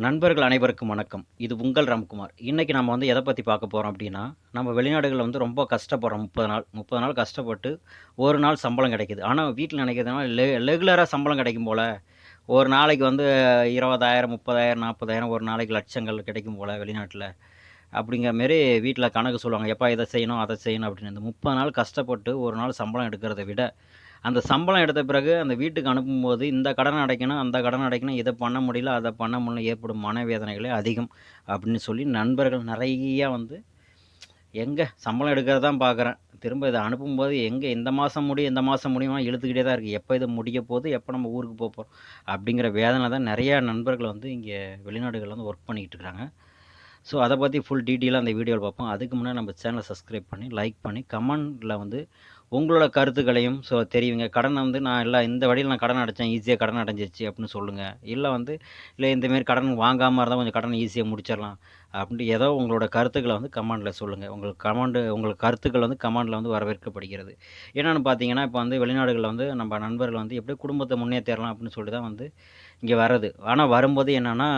நண்பர்கள் அனைவருக்கும் வணக்கம். இது உங்கள் ராம்குமார். இன்றைக்கி நம்ம வந்து எதை பற்றி பார்க்க போகிறோம் அப்படின்னா நம்ம வெளிநாடுகளில் வந்து ரொம்ப கஷ்டப்படுறோம். முப்பது நாள் முப்பது நாள் கஷ்டப்பட்டு ஒரு நாள் சம்பளம் கிடைக்குது. ஆனால் வீட்டில் நினைக்கிறதுனால லெ ரெகுலராக சம்பளம் கிடைக்கும் போல் ஒரு நாளைக்கு வந்து இருபதாயிரம் முப்பதாயிரம் நாற்பதாயிரம் ஒரு நாளைக்கு லட்சங்கள் கிடைக்கும் போல் வெளிநாட்டில். அப்படிங்கிற மாரி வீட்டில் கணக்கு சொல்லுவாங்க. எப்போ இதை செய்யணும் அதை செய்யணும் அப்படின்னு. இந்த முப்பது நாள் கஷ்டப்பட்டு ஒரு நாள் சம்பளம் எடுக்கிறத விட அந்த சம்பளம் எடுத்த பிறகு அந்த வீட்டுக்கு அனுப்பும்போது இந்த கடன் அடைக்கணும் அந்த கடன் அடைக்கணும் இதை பண்ண முடியல அதை பண்ண முடியல ஏற்படும் மனவேதனைகளே அதிகம் அப்படின்னு சொல்லி நண்பர்கள் நிறையா வந்து எங்கே சம்பளம் எடுக்கிறது தான் பார்க்குறேன் திரும்ப இதை அனுப்பும்போது எங்கே இந்த மாதம் முடியும் இந்த மாதம் முடியுமா இழுத்துக்கிட்டே தான் இருக்குது எப்போ இதை முடிய போகுது எப்போ நம்ம ஊருக்கு போக போகிறோம் அப்படிங்கிற வேதனை தான் நிறையா நண்பர்கள் வந்து இங்கே வெளிநாடுகளில் வந்து ஒர்க் பண்ணிக்கிட்டு இருக்கிறாங்க ஸோ அதை பற்றி ஃபுல் டீட்டெயிலாக அந்த வீடியோவில் பார்ப்போம். அதுக்கு முன்னாடி நம்ம சேனலை சப்ஸ்கிரைப் பண்ணி லைக் பண்ணி கமெண்டில் வந்து உங்களோட கருத்துக்களையும் ஸோ தெரியுங்க கடனை வந்து நான் இல்லை இந்த வழியில் நான் கடன் அடைச்சேன் ஈஸியாக கடன் அடைஞ்சிருச்சு அப்படின்னு சொல்லுங்கள் இல்லை வந்து இல்லை இந்தமாரி கடன் வாங்காமல் இருந்தால் கொஞ்சம் கடன் ஈஸியாக முடிச்சிடலாம். அப்படின்ட்டு ஏதோ உங்களோட கருத்துக்களை வந்து கமெண்டில் சொல்லுங்கள் உங்களுக்கு கமெண்டு உங்களுக்கு கருத்துக்கள் வந்து கமெண்டில் வந்து வரவேற்கப்படுகிறது. என்னென்னு பார்த்தீங்கன்னா இப்போ வந்து வெளிநாடுகளில் வந்து நம்ம நண்பர்கள் வந்து எப்படி குடும்பத்தை முன்னேற்றலாம் அப்படின்னு சொல்லி தான் வந்து இங்கே வர்றது. ஆனால் வரும்போது என்னென்னா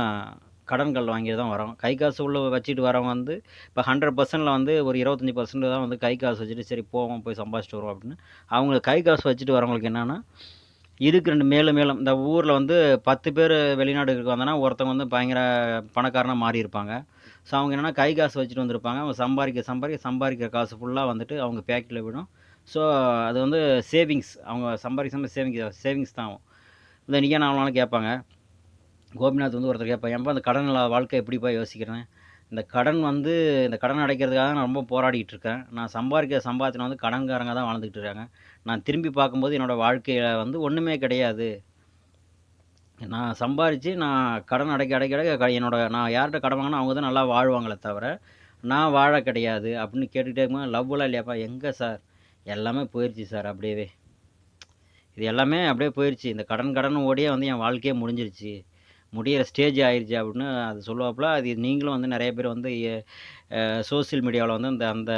கடன்கள் வாங்கி தான் வரோம். கை காசு உள்ள வச்சுட்டு வரவங்க வந்து இப்போ ஹண்ட்ரட் பர்சன்டில் வந்து ஒரு இருபத்தஞ்சி பர்சன்ட் தான் வந்து கை காசு வச்சுட்டு சரி போவோம் போய் சம்பாதிச்சிட்டு வருவோம் அப்படின்னு. அவங்க கை காசு வச்சுட்டு வரவங்களுக்கு என்னென்னா இதுக்கு ரெண்டு மேலும் மேலும் இந்த ஊரில் வந்து பத்து பேர் வெளிநாடுகளுக்கு வந்தோன்னா ஒருத்தவங்க வந்து பயங்கர பணக்காரனாக மாறி இருப்பாங்க. ஸோ அவங்க என்னென்னா கை காசு வச்சுட்டு வந்திருப்பாங்க. அவங்க சம்பாதிக்க சம்பாதிக்க சம்பாதிக்கிற காசு ஃபுல்லாக வந்துட்டு அவங்க பேக்கெட்டில் விடும். ஸோ அது வந்து சேவிங்ஸ் அவங்க சம்பாதிக்க சேவிங்ஸ் சேவிங்ஸ் தான். ஆகும் இந்த நீங்கள் நாலு கேட்பாங்க. கோபிநாத் வந்து ஒருத்தர் கேட்பேன் ஏன்பா அந்த கடன் இல்லாத வாழ்க்கை எப்படிப்பா யோசிக்கிறேன்? இந்த கடன் வந்து இந்த கடன் அடைக்கிறதுக்காக நான் ரொம்ப போராடிட்டு இருக்கேன் நான் சம்பாதிக்கிற சம்பாத்தினம் வந்து கடன்காரங்க தான் வாழ்ந்துக்கிட்டு இருக்காங்க. நான் திரும்பி பார்க்கும்போது என்னோடய வாழ்க்கையில் வந்து ஒன்றுமே கிடையாது. நான் சம்பாரித்து நான் கடன் அடைக்க அடைக்க அடைக்க என்னோட நான் யார்கிட்ட கடன் வாங்கினா அவங்க தான் நல்லா வாழ்வாங்களே தவிர நான் வாழ கிடையாது அப்படின்னு கேட்டுக்கிட்டே இருக்கும்போது லவ்லாம் இல்லையாப்பா? எங்கே சார்? எல்லாமே போயிடுச்சு சார் அப்படியே இது எல்லாமே அப்படியே போயிடுச்சு இந்த கடன் கடன் ஓடியே வந்து என் வாழ்க்கையே முடிஞ்சிருச்சு. முடியிற ஸ்டேஜ் ஆயிடுச்சு அப்படின்னு அது சொல்லுவாப்புல. அது நீங்களும் வந்து நிறைய பேர் வந்து சோசியல் மீடியாவில் வந்து அந்த அந்த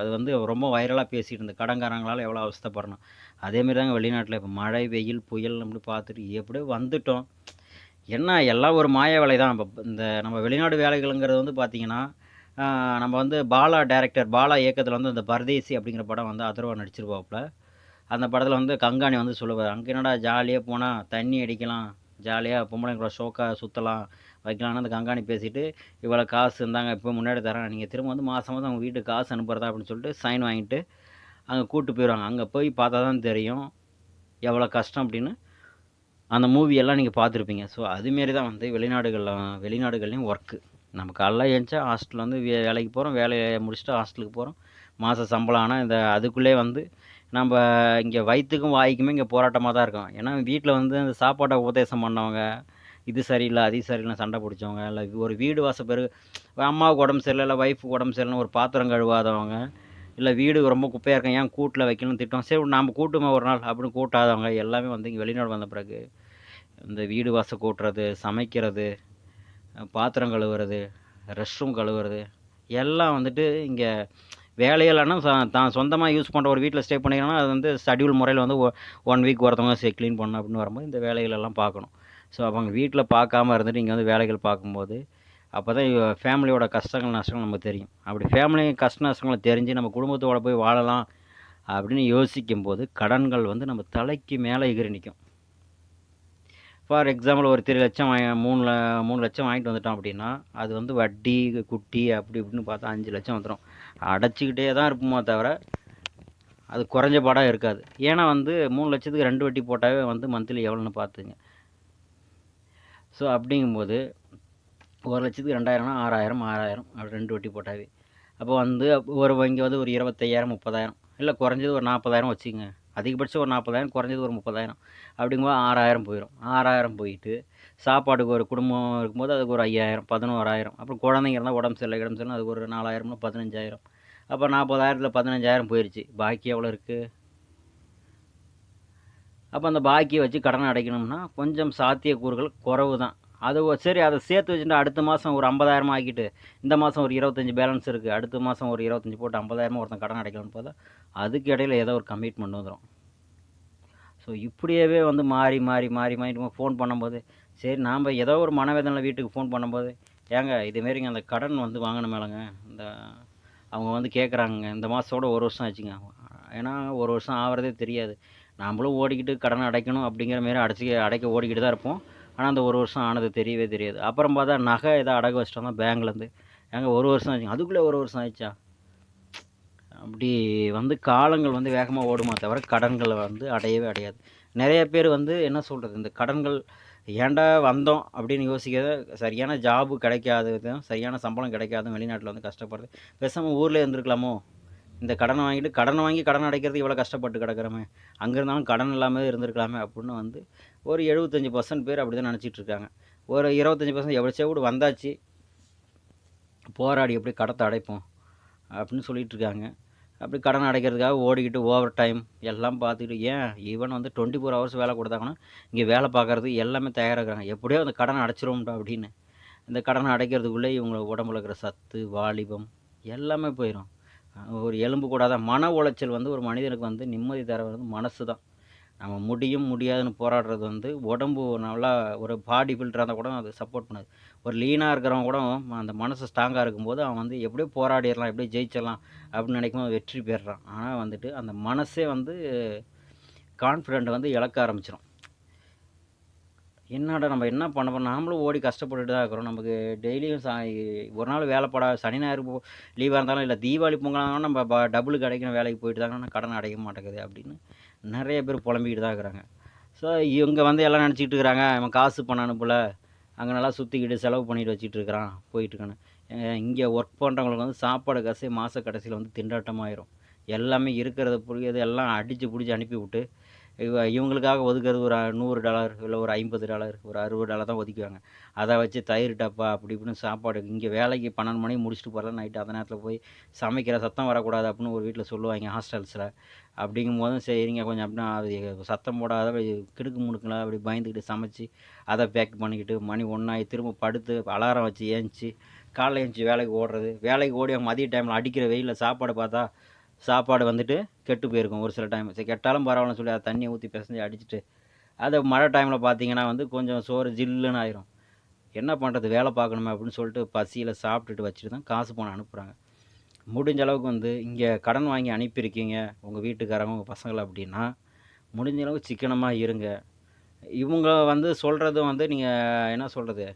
அது வந்து ரொம்ப வைரலாக பேசிகிட்டு இருந்த கடன்காரங்களால் எவ்வளோ அவஸ்தப்படணும். அதேமாரி தாங்க வெளிநாட்டில் இப்போ மழை வெயில் புயல் அப்படி பார்த்துட்டு எப்படியோ வந்துட்டோம். என்ன எல்லாம் ஒரு மாய வேலை தான். இப்போ இந்த நம்ம வெளிநாடு வேலைகளுங்கிறது வந்து பார்த்திங்கன்னா நம்ம வந்து பாலா டேரக்டர் பாலா இயக்கத்தில் வந்து இந்த பரதேசி அப்படிங்கிற படம் வந்து அதர்வா நடிச்சிருப்பாப்புல. அந்த படத்தில் வந்து கங்காணி வந்து சொல்லுவார். அங்கே என்னடா ஜாலியாக போனால் தண்ணி அடிக்கலாம். ஜாலியாக பொம்பளைங்களோட ஷோக்காக சுற்றலாம் வைக்கலாம்னு அந்த கங்காணி பேசிவிட்டு இவ்வளோ காசு இருந்தாங்க இப்போ முன்னாடி தரேன் நீங்கள் திரும்ப வந்து மாதம் மாதம் அவங்க வீட்டுக்கு காசு அனுப்புகிறதா அப்படின்னு சொல்லிட்டு சைன் வாங்கிட்டு அங்கே கூப்பிட்டு போயிடுவாங்க. அங்கே போய் பார்த்தா தான் தெரியும் எவ்வளோ கஷ்டம் அப்படின்னு. அந்த மூவியெல்லாம் நீங்கள் பார்த்துருப்பீங்க. ஸோ அதுமாரி தான் வந்து வெளிநாடுகளில் வெளிநாடுகள்லேயும் ஒர்க்கு நம்ம காலைல ஏஞ்சா ஹாஸ்டலில் வந்து வே வேலைக்கு போகிறோம் வேலையை முடிச்சுட்டு ஹாஸ்டலுக்கு போகிறோம் மாத சம்பளம் ஆனால் இந்த அதுக்குள்ளே வந்து நம்ம இங்கே வயிற்றுக்கும் வாய்க்குமே இங்கே போராட்டமாக தான் இருக்கும். ஏன்னா வீட்டில் வந்து அந்த சாப்பாட்டை உபதேசம் பண்ணவங்க இது சரியில்லை அது சரியில்லை சண்டை பிடிச்சவங்க இல்லை ஒரு வீடு வாச பெரு அம்மாவுக்கு உடம்பு சரியில்லை இல்லை ஒய்ஃபுக்கு உடம்பு சரியில்லை ஒரு பாத்திரம் கழுவாதவங்க இல்லை வீடு ரொம்ப குப்பையாக இருக்கும் ஏன் கூட்டில் வைக்கணும்னு திட்டம் சரி நாம் கூட்டுமே ஒரு நாள் அப்படின்னு கூட்டாதவங்க எல்லாமே வந்து இங்கே வெளிநாடு வந்த பிறகு இந்த வீடு வாச கூட்டுறது சமைக்கிறது பாத்திரம் கழுவுறது ரெஸ்ட் ரூம் கழுவுறது எல்லாம் வந்துட்டு இங்கே வேலையில்னா தான் சொந்தமாக யூஸ் பண்ணுற ஒரு வீட்டில் ஸ்டே பண்ணிங்கன்னா அது வந்து ஷெடியூல் முறையில் வந்து ஒன் வீக் ஒருத்தவங்க சரி க்ளீன் பண்ணணும் அப்படின்னு வரும்போது இந்த வேலைகளெல்லாம் பார்க்கணும். ஸோ அவங்க வீட்டில் பார்க்காம இருந்துட்டு இங்கே வந்து வேலைகள் பார்க்கும்போது அப்போ தான் ஃபேமிலியோட கஷ்டங்கள் நஷ்டங்கள் நமக்கு தெரியும். அப்படி ஃபேமிலி கஷ்ட நஷ்டங்களை தெரிஞ்சு நம்ம குடும்பத்தோடு போய் வாழலாம் அப்படின்னு யோசிக்கும் போது கடன்கள் வந்து நம்ம தலைக்கு மேலே எகிரி நிற்கும் ஃபார் எக்ஸாம்பிள் ஒரு த்ரீ லட்சம் மூணு மூணு லட்சம் வாங்கிட்டு வந்துட்டோம் அப்படின்னா அது வந்து வட்டி குட்டி அப்படி இப்படின்னு பார்த்தா அஞ்சு லட்சம் வந்துடும் அடைச்சிக்கிட்டே தான் இருப்போமே தவிர அது குறைஞ்ச பாடாக இருக்காது. ஏன்னா வந்து மூணு லட்சத்துக்கு ரெண்டு வட்டி போட்டாவே வந்து மந்த்லி எவ்வளோன்னு பார்த்துங்க. ஸோ அப்படிங்கும்போது ஒரு லட்சத்துக்கு ரெண்டாயிரம்னா ஆறாயிரம் ஆறாயிரம் அப்படி ரெண்டு வட்டி போட்டாவே. அப்போ வந்து ஒரு இங்கே வந்து ஒரு இருபத்தையாயிரம் முப்பதாயிரம். இல்லை குறைஞ்சது ஒரு நாற்பதாயிரம் வச்சுங்க அதிகபட்சம் ஒரு நாற்பதாயிரம் குறைஞ்சது ஒரு முப்பதாயிரம். அப்படிங்கும்போது ஆறாயிரம் போயிடும் ஆறாயிரம் போயிட்டு சாப்பாட்டுக்கு ஒரு குடும்பம் இருக்கும்போது அதுக்கு ஒரு ஐயாயிரம் பதினோராயிரம் அப்புறம் குழந்தைங்க இருந்தால் உடம்பு சரியில்லை உடம்பு சரியில்லை அதுக்கு ஒரு நாலாயிரம்னா பதினஞ்சாயிரம். அப்போ நாற்பதாயிரத்தில் பதினஞ்சாயிரம் போயிடுச்சு பாக்கி எவ்வளோ இருக்குது அப்போ அந்த பாக்கியை வச்சு கடன் அடைக்கணும்னா கொஞ்சம் சாத்தியக்கூறுகள் குறவு தான் அது சரி அதை சேர்த்து வச்சுட்டு அடுத்த மாதம் ஒரு ஐம்பதாயிரமா ஆக்கிட்டு இந்த மாதம் ஒரு இருபத்தஞ்சி பேலன்ஸ் இருக்குது அடுத்த மாதம் ஒரு இருபத்தஞ்சி போட்டு ஐம்பதாயிரமா ஒருத்தன் கடன் அடைக்கலாம்னு பார்த்தா அதுக்கு இடையில் ஏதோ ஒரு கமிட்மெண்ட் வந்துடும் ஸோ இப்படியவே வந்து மாறி மாறி மாறி மாறி ஃபோன் பண்ணும்போது சரி நாம் ஏதோ ஒரு மனவேதனையில் வீட்டுக்கு ஃபோன் பண்ணும்போது ஏங்க இதுமாரிங்க அந்த கடன் வந்து வாங்கினமேலங்க இந்த அவங்க வந்து கேட்குறாங்க இந்த மாதத்தோட ஒரு வருஷம் ஆச்சுங்க. ஏன்னா ஒரு வருஷம் ஆகிறதே தெரியாது. நாமளும் ஓடிக்கிட்டு கடன் அடைக்கணும் அப்படிங்கிற மாரி அடைச்சி அடைக்க ஓடிக்கிட்டு தான் இருப்போம். ஆனால் அந்த ஒரு வருஷம் ஆனது தெரியவே தெரியாது. அப்புறம் பார்த்தா நகை ஏதோ அடகு வச்சிட்டோம் தான் பேங்க்லேருந்து. ஏங்க ஒரு வருஷம் ஆச்சு. அதுக்குள்ளே ஒரு வருஷம் ஆயிடுச்சா? அப்படி வந்து காலங்கள் வந்து வேகமாக ஓடுமா தவிர கடன்களை வந்து அடையவே அடையாது. நிறைய பேர் வந்து என்ன சொல்கிறது இந்த கடன்கள் ஏன்டா வந்தோம் அப்படின்னு யோசிக்கிறது சரியான ஜாபு கிடைக்காததும் சரியான சம்பளம் கிடைக்காதும் வெளிநாட்டில் வந்து கஷ்டப்படுறது. பேசாமல் ஊரில் இருந்திருக்கலாமோ? இந்த கடனை வாங்கிட்டு கடனை வாங்கி கடன் அடைக்கிறது இவ்வளோ கஷ்டப்பட்டு கிடக்கிறோமே. அங்கே இருந்தாலும் கடன் இல்லாமல் இருந்திருக்கலாமே அப்படின்னு வந்து ஒரு எழுபத்தஞ்சி பர்சன்ட் பேர் அப்படி தான் நினச்சிட்டு இருக்காங்க. ஒரு இருபத்தஞ்சி பர்சன்ட் எவ்வளோ கூட வந்தாச்சு. போராடி எப்படி கடத்தை அடைப்போம் அப்படின்னு சொல்லிட்டு இருக்காங்க. அப்படி கடன் அடைக்கிறதுக்காக ஓடிக்கிட்டு ஓவர் டைம் எல்லாம் பார்த்துக்கிட்டு ஏன் ஈவன் வந்து டுவெண்ட்டி ஃபோர் ஹவர்ஸ் வேலை கொடுத்தாங்கன்னா இங்கே வேலை பார்க்குறது எல்லாமே தயாராகிறாங்க எப்படியோ அந்த கடனை அடைச்சிருவோம்டா அப்படின்னு. இந்த கடனை அடைக்கிறதுக்குள்ளே இவங்க உடம்புல இருக்கிற சத்து வாலிபம் எல்லாமே போயிடும் ஒரு எலும்பு கூடாத? மன உளைச்சல் வந்து ஒரு மனிதனுக்கு வந்து நிம்மதி தர வந்து மனசு தான். நம்ம முடியும் முடியாதுன்னு போராடுறது வந்து உடம்பு நல்லா ஒரு பாடி பில்டராக இருந்தால் கூட அது சப்போர்ட் பண்ணாது. ஒரு லீனாக இருக்கிறவங்க கூட அந்த மனசு ஸ்ட்ராங்காக இருக்கும்போது அவன் வந்து எப்படியோ போராடிடலாம் எப்படியோ ஜெயிச்சிடலாம் அப்படின்னு நினைக்கும்போது வெற்றி பெறுறான் ஆனால் வந்துட்டு அந்த மனசே வந்து கான்ஃபிடென்ட் வந்து இழக்க ஆரம்பிச்சிடும் என்னடா நம்ம என்ன பண்ண போகிறோம் நாமளும் ஓடி கஷ்டப்பட்டுட்டு தான் இருக்கிறோம். நமக்கு டெய்லியும் சா ஒரு நாள் வேலைப்படா சனி ஞாயிறு லீவாக இருந்தாலும் இல்லை தீபாவளி பொங்கலாக நம்ம ப டபுள் கிடைக்கணும் வேலைக்கு போயிட்டு தாங்கன்னா கடன் அடைக்க மாட்டேங்குது அப்படின்னு நிறைய பேர் புலம்பிக்கிட்டு தான் இருக்கிறாங்க. ஸோ இவங்க வந்து எல்லாம் நினச்சிக்கிட்டு இருக்கிறாங்க இவன் காசு பண்ண அனுப்பல அங்கே நல்லா சுற்றிக்கிட்டு செலவு பண்ணிட்டு வச்சுட்டு இருக்கிறான் போயிட்டுருக்கானு இங்கே ஒர்க் பண்ணுறவங்களுக்கு வந்து சாப்பாடு காசு மாத கடைசியில் வந்து திண்டாட்டமாயிரும். எல்லாமே இருக்கிறத புரியாது எல்லாம் அடித்து பிடிச்சி அனுப்பி விட்டு இவ இவங்களுக்காக ஒதுக்குறது ஒரு நூறு டாலர் இல்லை ஒரு ஐம்பது டாலர் ஒரு அறுபது டாலர் தான் ஒதுக்குவாங்க. அதை வச்சு தயிர் டப்பா அப்படி இப்படின்னு சாப்பாடு இங்கே வேலைக்கு பன்னெண்டு மணிக்கு முடிச்சுட்டு போகிறதா நைட்டு அந்த நேரத்தில் போய் சமைக்கிற சத்தம் வரக்கூடாது அப்படின்னு ஒரு வீட்டில் சொல்லுவாங்க ஹாஸ்டல்ஸில். அப்படிங்கும் போதும் சரிங்க கொஞ்சம் அப்படின்னா அது சத்தம் போடாத கிடுக்கு முடுக்கல அப்படி பயந்துக்கிட்டு சமைச்சு அதை பேக் பண்ணிக்கிட்டு மணி ஒன்றாயி திரும்ப படுத்து அலாரம் வச்சு ஏஞ்சி காலைல ஏஞ்சி வேலைக்கு ஓடுறது. வேலைக்கு ஓடி மதிய டைமில் அடிக்கிற வெயிலில் சாப்பாடு பார்த்தா சாப்பாடு வந்துட்டு கெட்டு போயிருக்கும் ஒரு சில டைம் சரி கெட்டாலும் பரவாயில்லன்னு சொல்லி அதை தண்ணியை ஊற்றி பிசைஞ்சு அடிச்சுட்டு அதை மழை டைமில் பார்த்தீங்கன்னா வந்து கொஞ்சம் சோறு ஜில்லுன்னு ஆயிரும். என்ன பண்ணுறது வேலை பார்க்கணுமே அப்படின்னு சொல்லிட்டு பசியில் சாப்பிட்டுட்டு வச்சுட்டு தான் காசு பணம் அனுப்புகிறாங்க முடிஞ்ச அளவுக்கு வந்து இங்கே கடன் வாங்கி அனுப்பியிருக்கீங்க உங்கள் வீட்டுக்காரங்க உங்கள் பசங்களை அப்படின்னா முடிஞ்ச அளவுக்கு சிக்கனமாக இருங்க. இவங்க வந்து சொல்கிறது வந்து நீங்கள் என்ன சொல்கிறது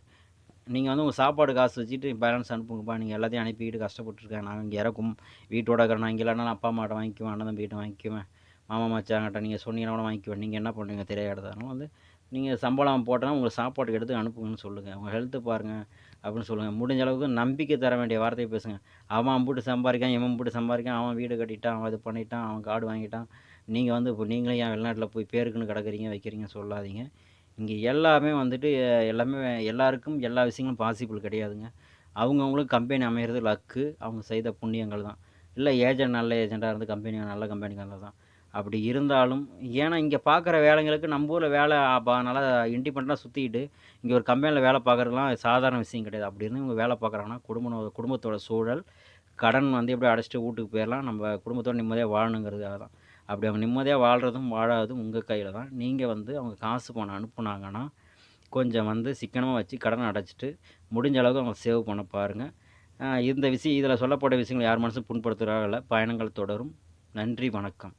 நீங்கள் வந்து உங்கள் சாப்பாடு காசு வச்சுட்டு பேலன்ஸ் அனுப்புங்கப்பா. நீங்கள் எல்லாத்தையும் அனுப்பிக்கிட்டு கஷ்டப்பட்டுருக்கேன். நான் இங்கே இறக்கும். வீட்டோட இருக்கிற நான் இங்கே இல்லைனா அப்பா அம்மாட்ட வாங்கிக்குவேன் அண்ணன் தம்பிகிட்ட வாங்கிக்குவேன். மாமா மச்சாங்கிட்ட நீங்கள் சொன்னீங்கன்னா கூட வாங்கிக்குவேன். நீங்கள் என்ன பண்ணுவீங்க தெரியாததாலும் வந்து நீங்கள் சம்பளம் போட்டால் உங்களுக்கு சாப்பாட்டுக்கு எடுத்து அனுப்புங்கன்னு சொல்லுங்கள் உங்கள் ஹெல்த்து பாருங்கள் அப்படின்னு சொல்லுங்கள் முடிஞ்ச அளவுக்கு நம்பிக்கை தர வேண்டிய வார்த்தையை பேசுங்க. அவன் அம்புட்டு சம்பாதிக்கான் இவன் அம்புட்டு சம்பாதிக்கான் அவன் வீடு கட்டிட்டான் அவன் இது பண்ணிட்டான் அவன் காடு வாங்கிட்டான். நீங்கள் வந்து இப்போ நீங்களே ஏன் வெளிநாட்டில் போய் பேருக்குன்னு கிடக்குறீங்க வைக்கிறீங்க சொல்லாதீங்க. இங்கே எல்லாமே வந்துட்டு எல்லாமே எல்லாருக்கும் எல்லா விஷயங்களும் பாசிபிள் கிடையாதுங்க. அவங்கவுங்களுக்கு கம்பெனி அமையிறது லக்கு அவங்க செய்த புண்ணியங்கள் தான். இல்லை ஏஜென்ட் நல்ல ஏஜெண்ட்டாக இருந்து கம்பெனி நல்ல கம்பெனிக்காரங்க தான். அப்படி இருந்தாலும் ஏன்னா இங்கே பார்க்குற வேலைங்களுக்கு நம்ம ஊரில் வேலை அப்போ நல்லா இண்டிபெண்ட்டாக சுற்றிக்கிட்டு இங்கே ஒரு கம்பெனியில் வேலை பார்க்குறதுலாம் சாதாரண விஷயம் கிடையாது. அப்படி இருந்து இவங்க வேலை பார்க்குறாங்கன்னா குடும்ப குடும்பத்தோட சூழல் கடன் வந்து எப்படி அடைச்சிட்டு வீட்டுக்கு போயிடலாம் நம்ம குடும்பத்தோட நிம்மதியாக வாழணுங்கிறதுக்காக தான். அப்படி அவங்க நிம்மதியாக வாழ்கிறதும் வாழாததும் உங்கள் கையில் தான். நீங்கள் வந்து அவங்க காசு பணம் அனுப்புனாங்கன்னா கொஞ்சம் வந்து சிக்கனமாக வச்சு கடன் அடைச்சிட்டு முடிஞ்ச அளவுக்கு அவங்க சேவ் பண்ண பாருங்கள் இந்த விஷயம் இதில் சொல்லப்பட்ட விஷயங்கள் யார் மனசும் புண்படுத்துகிறார்கள் பயணங்கள் தொடரும். நன்றி வணக்கம்.